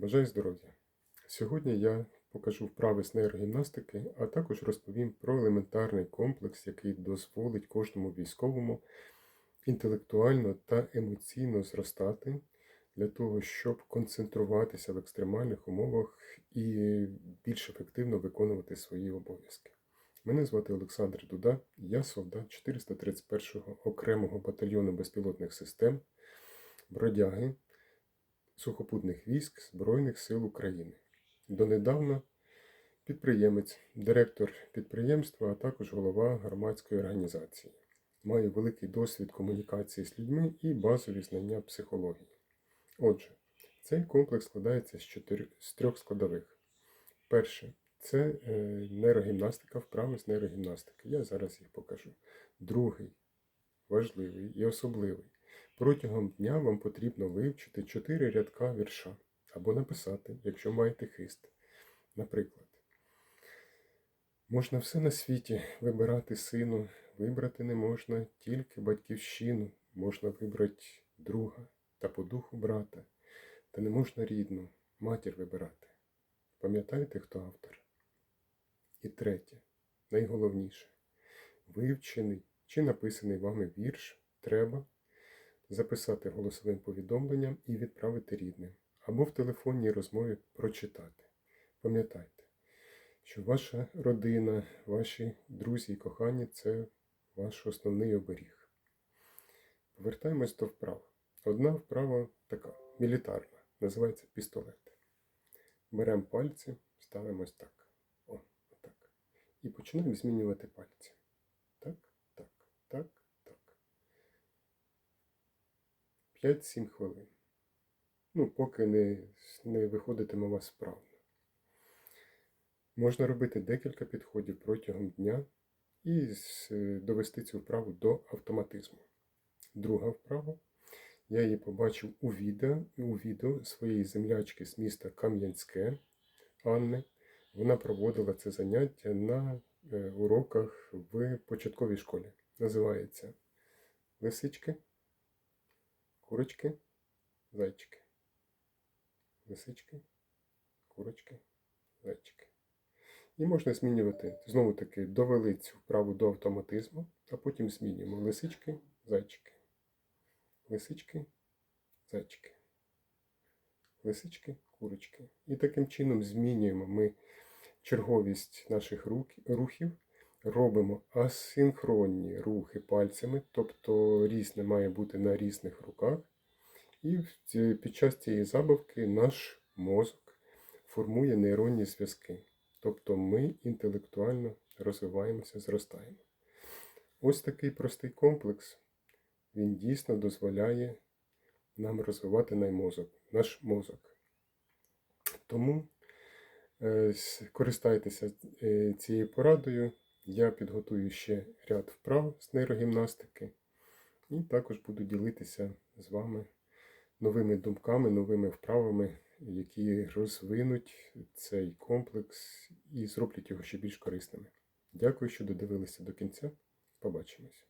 Бажаю здоров'я! Сьогодні я покажу вправи з нейрогімнастики, а також розповім про елементарний комплекс, який дозволить кожному військовому інтелектуально та емоційно зростати для того, щоб концентруватися в екстремальних умовах і більш ефективно виконувати свої обов'язки. Мене звати Олександр Дуда, я солдат 431-го окремого батальйону безпілотних систем Бродяги сухопутних військ Збройних сил України. Донедавна підприємець, директор підприємства, а також голова громадської організації. Маю великий досвід комунікації з людьми і базові знання психології. Отже, цей комплекс складається з, чотир... з трьох складових. Перше це е, нейрогімнастика, вправи з нейрогімнастики. Я зараз їх покажу. Другий важливий і особливий. Протягом дня вам потрібно вивчити 4 рядка вірша або написати, якщо маєте хист. Наприклад, можна все на світі вибирати сину, вибрати не можна тільки батьківщину, можна вибрати друга та по духу брата, та не можна рідну, матір вибирати. Пам'ятаєте, хто автор? І третє, найголовніше, вивчений чи написаний вами вірш треба записати голосовим повідомленням і відправити рідним, або в телефонній розмові прочитати. Пам'ятайте, що ваша родина, ваші друзі і кохані це ваш основний оберіг. Повертаємось до вправ. Одна вправа така, мілітарна, називається пістолет. Беремо пальці, ставимо ось так. О, отак. І починаємо змінювати пальці. Так, так, так, так. 5-7 хвилин. Ну, поки не, не виходитиме у вас справно. Можна робити декілька підходів протягом дня і довести цю вправу до автоматизму. Друга вправа. Я її побачив у відео, у відео своєї землячки з міста Кам'янське Анни. Вона проводила це заняття на е, уроках в початковій школі. Називається Лисички, курочки, зайчики. Лисички, курочки, зайчики. І можна змінювати, знову таки, довели цю вправу до автоматизму, а потім змінюємо лисички, зайчики. Лисички, зайчики. Лисички, курочки. І таким чином змінюємо ми черговість наших рухів, робимо асинхронні рухи пальцями, тобто різне має бути на різних руках. І під час цієї забавки наш мозок формує нейронні зв'язки. Тобто ми інтелектуально розвиваємося, зростаємо. Ось такий простий комплекс, він дійсно дозволяє нам розвивати наш мозок. Наш мозок. Тому е, користайтеся е, цією порадою. Я підготую ще ряд вправ з нейрогімнастики і також буду ділитися з вами новими думками, новими вправами, які розвинуть цей комплекс і зроблять його ще більш корисними. Дякую, що додивилися до кінця. Побачимось.